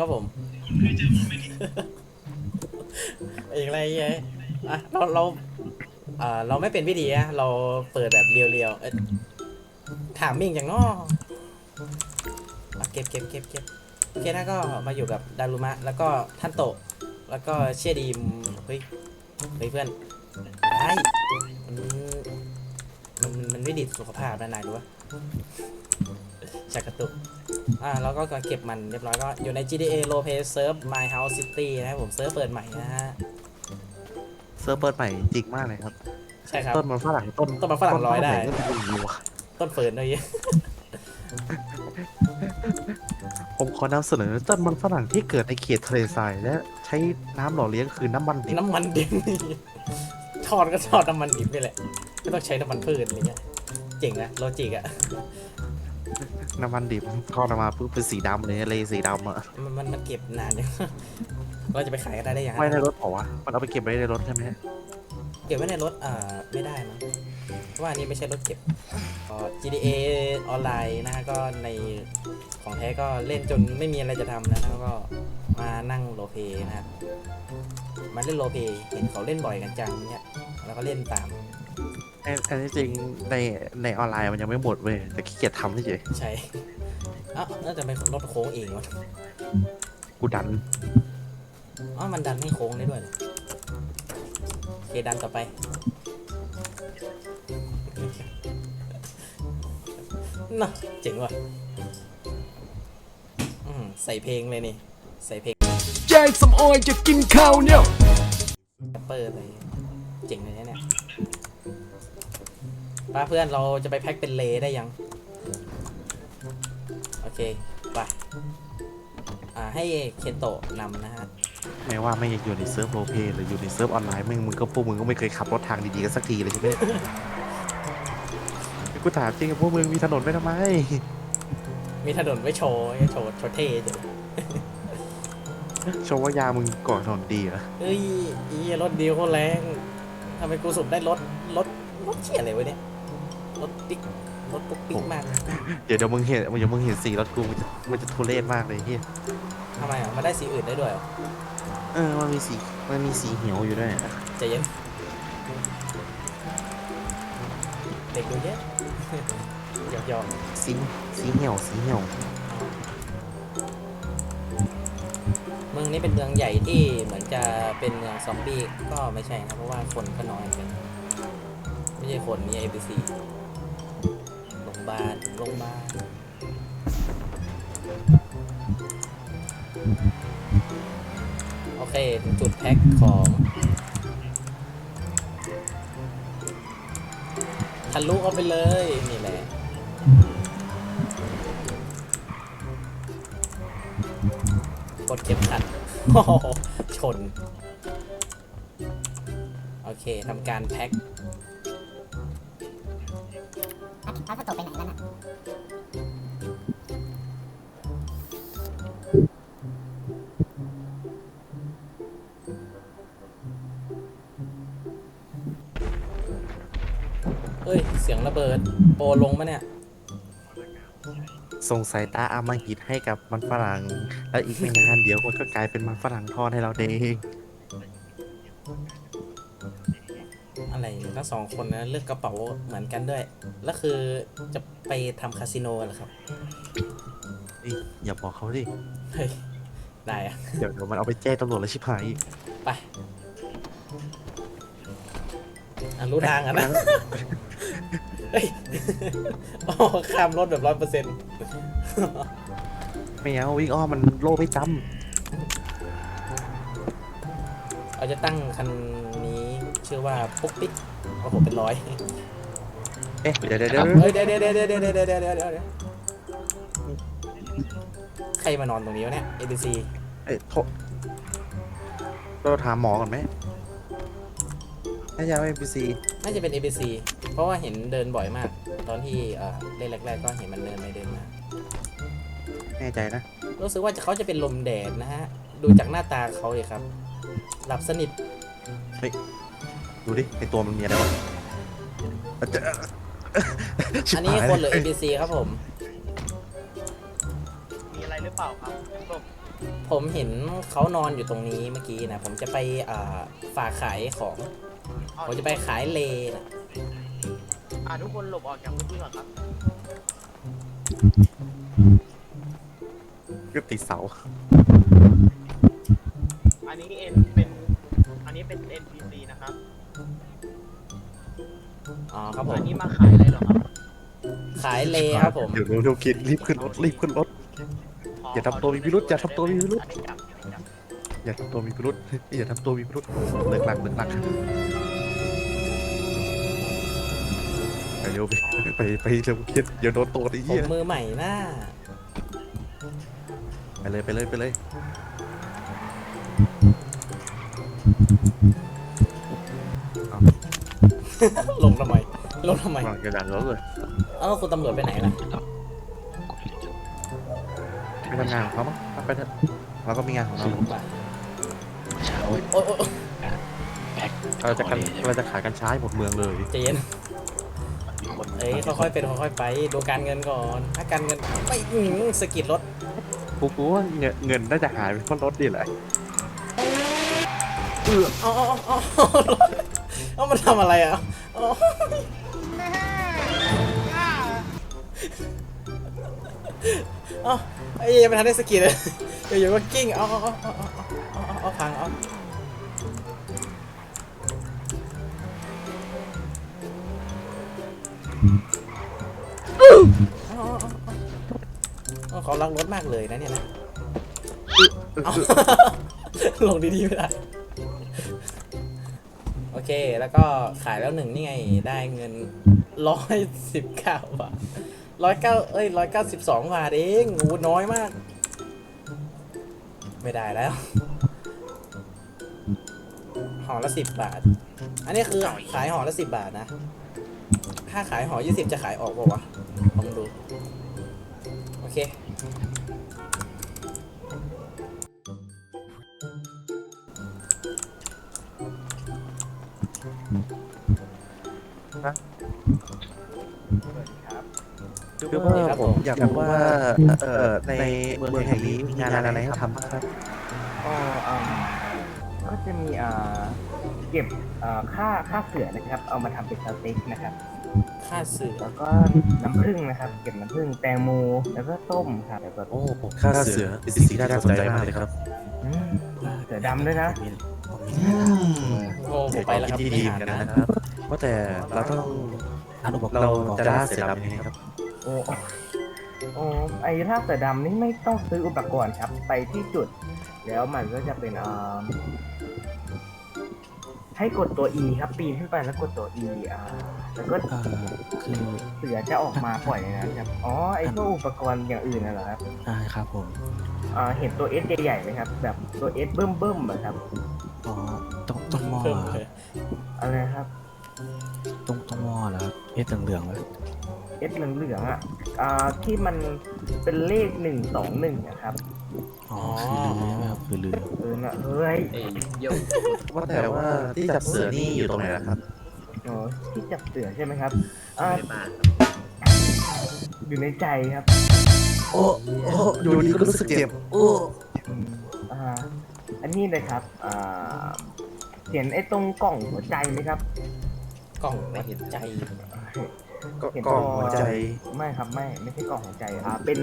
ครับผมอีกอะไรเงี้ยอะเราเราอ่าเราไม่เป็นพิธีอะเราเปิดแบบเรียวๆเอ้ยถามมิ่งอย่างนออะเก็บเก็บเก็บเก็บโอเคนะก็มาอยู่กับดารุมะ แล้วก็ท่านโตะแล้วก็เชียดีมเฮ้ยเฮ้ยเพื่อนได้มันมันมันไม่ดีต่อสุขภาพนะนายรู้ปะ ชักกระตุก อ่าแล้วก็เก็บมันเรียบร้อยก็อยู่ใน GTA r o l e p l a y Serve My House City นะครับผมเซิร์ฟเปิดใหม่นะฮะ เซิร์ฟเปิดใหม่จริงมากเลยครับ ใช่ครับ ต้นมันฝรั่งต้นต้นมันฝรั่งร้อยได้ ต้นมันเป็นอย่างนี้วะต้นเฟิร์นด้วยผมขอนำเสนอต้นมันฝรั่งที่เกิดในเขตทะเลทรายและใช้น้ำหล่อเลี้ยงคือน้ำมันดิบน้ำมันดิบทอดก็ทอดน้ำมันดิบนี่แหละไม่ต้องใช้น้ำมันพืชอะไรเงี้ยเจ๋งนะโลจิกอะ น้ำมันดิบทอดออกมาปุ๊บเป็นสีดำเลยเลยสีดำอะมันมันมันเก็บนานยังเราจะไปขายกันได้ได้ยังไงไม่ในรถเปล่าวะมันเอาไปเก็บไว้ในรถใช่ไหมเก็บไว้ในรถอ่าไม่ได้มั้งเพราะว่าอันนี้ไม่ใช่รถเก็บก็ GTA ออนไลน์นะฮะก็ในของแท้ก็เล่นจนไม่มีอะไรจะทำแล้วแล้วก็มานั่งโรลเพลย์นะครับมาเล่นโรลเพลย์เห็นเขาเล่นบ่อยกันจังเนี่ยแล้วก็เล่นตาม อันอันนี้จริงในในออนไลน์มันยังไม่หมดเว้ยแต่ขี้เกียจทำเฉยใช่อ้าวน่าจะเป็นรถโค้งเองวะๆกูดันอ๋อมันดันให้โค้งได้ด้วยเหรอโอเคดันต่อไป น่ะเจ๋งว่ะอืมใส่เพลงเลยนี่ ใส่เพลงแจ้งสำออยจะกินข้าวเนี่ย แรปเปอร์อะไรเป้าเพื่อนเราจะไปแพ็คเป็นเลได้ยัง โอเคไปอ่าให้เคนโตะนำนะฮะไม่ว่าไม่อยู่ในเซิร์ฟโรลเพลย์หรืออยู่ในเซิร์ฟออนไลน์มึงมึงก็พวกมึงก็ไม่เคยขับรถทางดีๆกันสักทีเลยใช่ไหม กูถามจริงกับพวกมึงมีถนนไว้ทำไม มีถนนไว้โชว์ไว้โชว์โชว์เท่เฉยโชว์ว่ายามึงก่อนถนนดีเหรอเฮ้ยอีรถดีโคตรแรงทำไมกูสุดได้รถรถรถเชี่ยอะไรวะเนี่ย รถปิ๊กรถปุ๊กปิ๊กมากเดี๋ยวเดี๋ยวมึงเห็นเดี๋ยวมึงเห็นสีรถกูมันจะมันจะทุเรศมากเลยเฮียทำไมอะมาได้สีอื่นได้ด้วยเหรอเออมันมีสีมันมีสีเหียวอยู่ด้วยใจเย็นเด็กดูเยอะ หยอกหยอกสีสีเหียวสีเหียวเมืองนี้เป็นเมืองใหญ่ที่เหมือนจะเป็นเมืองซอมบี้ก็ไม่ใช่นะเพราะว่าคนก็น้อยเหมือนกันไม่ใช่คนนี่ NPC โบาลโรงพยาบาลโอเคถึงจุดแพ็คของทะลุเอาไปเลยนี่แหละกดเข็มขัดโอ้โหชน โอเคทำการแพ็ค ระเบิดโปรลงมาเนี่ย ส่งสายตาอามาหิตให้กับมันฝรั่ง แล้วอีกไม่นานเดี๋ยวมันก็กลายเป็นมันฝรั่งทอดให้เราเองอะไรทั้งสองคนนะเลือกกระเป๋าเหมือนกันด้วย แล้วคือจะไปทำคาสิโนเหรอครับนี่อย่าบอกเขาดิ เฮ้ยได้อะเดี๋ยวเดี๋ยวมันเอาไปแจ้งตำรวจแล้วชิบหายอีกไปอะรู้ทางอะนะ เฮ้ยโอ้ข้ามรถแบบร้อยเปอร์เซ็นต์ไม่เอาวิ่งอ้อมมันโลไม่จเราจะตั้งคันนี้ชื่อว่าปุ๊กปิ๊กโอ้โหเป็นร้อยำเอ๊ะเดี๋ยวเดี๋ยวเดี๋ยวเฮ้ยเดี๋ยวเดี๋ยวเดี๋ยวเดี๋ยวเดี๋ยวเดี๋ยวเดี๋ยวเดี๋ยวเดี๋ยวใครมานอนตรงนี้วะเนี่ย ABC เอ้ยโทษเราถามหมอก่อนไหมน่าจะไม่พีซีน่าจะเป็น ABC เพราะว่าเห็นเดินบ่อยมาก ตอนที่เอ่อเล่นแรกๆก็เห็นมันเดินไปเดินมา แน่ใจนะ รู้สึกว่าเขาจะเป็นลมแดดนะฮะ ดูจากหน้าตาเขาเลยครับ หลับสนิท ดูดิไอตัวมันมีอะไรวะมันจะชิบอันนี้หายคนหรือ เลย ABC ครับผม มีอะไรหรือเปล่าครับส้มผมเห็นเขานอนอยู่ตรงนี้เมื่อกี้นะ ผมจะไปอ่าฝากขายของ ผมจะไปขายเลนะ อ่าทุกคนหลบออกจากพื้นที่ก่อนครับก็ติดเสา อันนี้เอ็นเป็น อันนี้เป็น NPC นะครับ อ๋อครับผมอันนี้มาขายอะไรเหรอครับขายเลครับผม เดี๋ยวเร็วๆกินรีบขึ้นรถรีบขึ้นรถอย่าทำตัวมีพิรุธอย่าทำตัวมีพิรุธ อันนี้จับอันนี้จับอย่าทำตัวมีพิรุษอย่าทำตัวมีพิรุษเลิกหลักเลิกหลัก เร็วไปไปไปเร็วคิดอย่าโดนตัวไอ้ผเหี้มยมือใหม่หน้าไปเลยไปเลยไปเลยลงทำไมลงทำไม วางกระดานรถเลยเอ้าคุณตำรวจไปไหนล่ะไปทำงานของเขามั้งไปเถอะเราก็มีงานของเราไปโอ๊ยโอ๊ยโอ๊ยเราจะกันเราจะขายกันช้าให้หมดเมืองเลยใจเย็น ฮ้ยค่อยๆเป็นค่อยๆไปดูการเงินก่อนถ้าการเงินไม่สกิดรถกูกูว่าเงินเงินน่าจะหายไปเพราะรถดิแหละเอือกอ๋ออออรถเอ้ามันทำอะไรอะอ๋อเอ้าไอ้ยังไม่ทันได้สกิลเลยเดี๋ยวๆก็กิ้งอ๋อาเอ๋อาเอ๋อาเอ๋อพังอ๋อ เอาเขารักรถมากเลยนะเนี่ยนะเอาลงดีๆไม่ได้โอเค แล้วก็ขายแล้วหนึ่งนี่ไง ได้เงินร้อยสิบเก้าบาทร้อยเก้าเอ้ยร้อยเก้าสิบสองบาทเองโอ้น้อยมาก ไม่ได้แล้วห่อละสิบบาท อันนี้คือขายห่อละสิบบาทนะ ถ้าขายห่อยี่สิบจะขายออกเปล่าวะลองดู โอเค คือว่าผมอยากรู้ว่าเอ่อในเมืองแห่งนี้มีงานอะไรให้ทำบ้างครับ ก็อ่าก็จะมีอ่าเก็บอ่าค่าค่าเสือนะครับ เอามาทำเป็นสเต็กนะครับ ค่าสื่อแล้วก็น้ำผึ้งนะครับ เก็บน้ำผึ้งแตงโมแล้วก็ต้มครับแล้วก็โอ้ค่าเสือเป็นสิ่งที่น่าสนใจมากเลยครับอืมเสือดำด้วยนะโอ้ผมไปแล้วครับที่ดีเหมือนกันนะครับว่าแต่เราต้องเราจะล่าเสือดำยังไงครับโอ้โอ้ไอ้ถ้าเสือดำนี่ไม่ต้องซื้ออุปกรณ์ครับ ไปที่จุด แล้วมันก็จะเป็นอ่าให้กดตัว E ครับ ปีนขึ้นไปแล้วกดตัว E อ่า แล้วก็อ่าคือเสือจะออกมาปล่อยในนั้นครับ อ๋อ ไอ้พวกอุปกรณ์อย่างอื่นน่ะเหรอครับอ่าครับผมอ่าเห็นตัว S ใหญ่ๆไหมครับ แบบตัว S เบิ่มเบิ่มๆอะครับ อ๋อตรงตรงหม้อเพิ่มเหรอเลครับยอะไรครับ ตรงตรงหม้อเหรอครับเอ๊ะเหลืองๆไหม S เหลืองๆอะอ่าที่มันเป็นเลขหนึ่งสองหนึ่งนะครับ อ๋อคือลือใช่ไหมครับคือลือ เออน่ะเฮ้ย เอ้ยโยว่าแต่ว่าที่จับเสือนี่อยู่ตรงไหนล่ะครับ อ๋อที่จับเสือใช่ไหมครับอ่าในบ้านอยู่ในใจครับ โอ้โอ้อยู่ดีก็รู้สึกเจ็บ โอ้ อืมอ่าอันนี้เลยครับอ่าเห็นไอ้ตรงกล่องหัวใจไหมครับ กล่องไม่เห็นใจก็กล่องหัวใจ ไม่ครับไม่ไม่ใช่กล่องหัวใจอ่าเป็น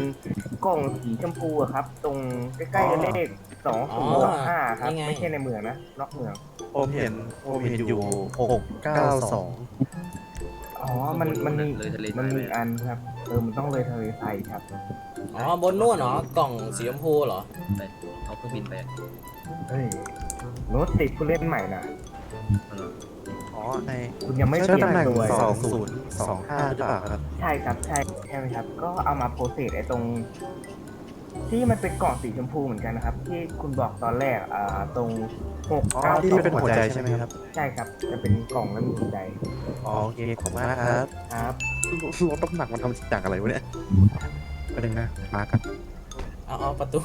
กล่องสีชมพูอะครับ ตรงใกล้ๆกับเลข สองศูนย์สองห้าครับ นี่ไง ไม่ใช่ในเมืองนะนอกเมือง ผมเห็นผมเห็นอยู่หกเก้าสองอ๋อ มัน มันมีเลยทะเลมันทรายมีไป อันครับ เออ มันต้องเลยทะเลไทยครับ อ๋อบนนู่นเนาะกล่องสีชมพูเหรอไปเอาเครื่องบินไปเฮ้ยโน้ตติดผู้เล่นใหม่นะอ๋อในคุณยังไม่เปใช่ลี่ยนตำแหน่งตัว สองศูนย์สองห้าหรือเปล่าครับ ใช่ครับ ใช่ ใช่ไหมครับ ก็เอามาโปรเซสไอ้ตรง ที่มันเป็นกล่องสีชมพูเหมือนกันนะครับ ที่คุณบอกตอนแรกอ่าตรงหกอ๋อเก้าที่สองเป็นหัวใจใช่ไหมครับ ใช่ครับ จะเป็นกล่องแล้วมีหัวใจอ๋อโอเคขอบคุณมากครับครับรถน้ำหนักมันทำจากอะไรวะเนี่ยไปหนึ่งนะมากันเอาเอาประตู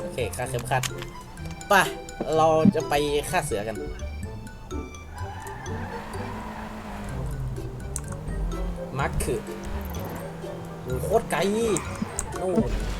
โอเคค่าเข็มขัดไป่ะ เราจะไปฆ่าเสือกันมาร์คคือโอ้โหโคตรไกล Não, não.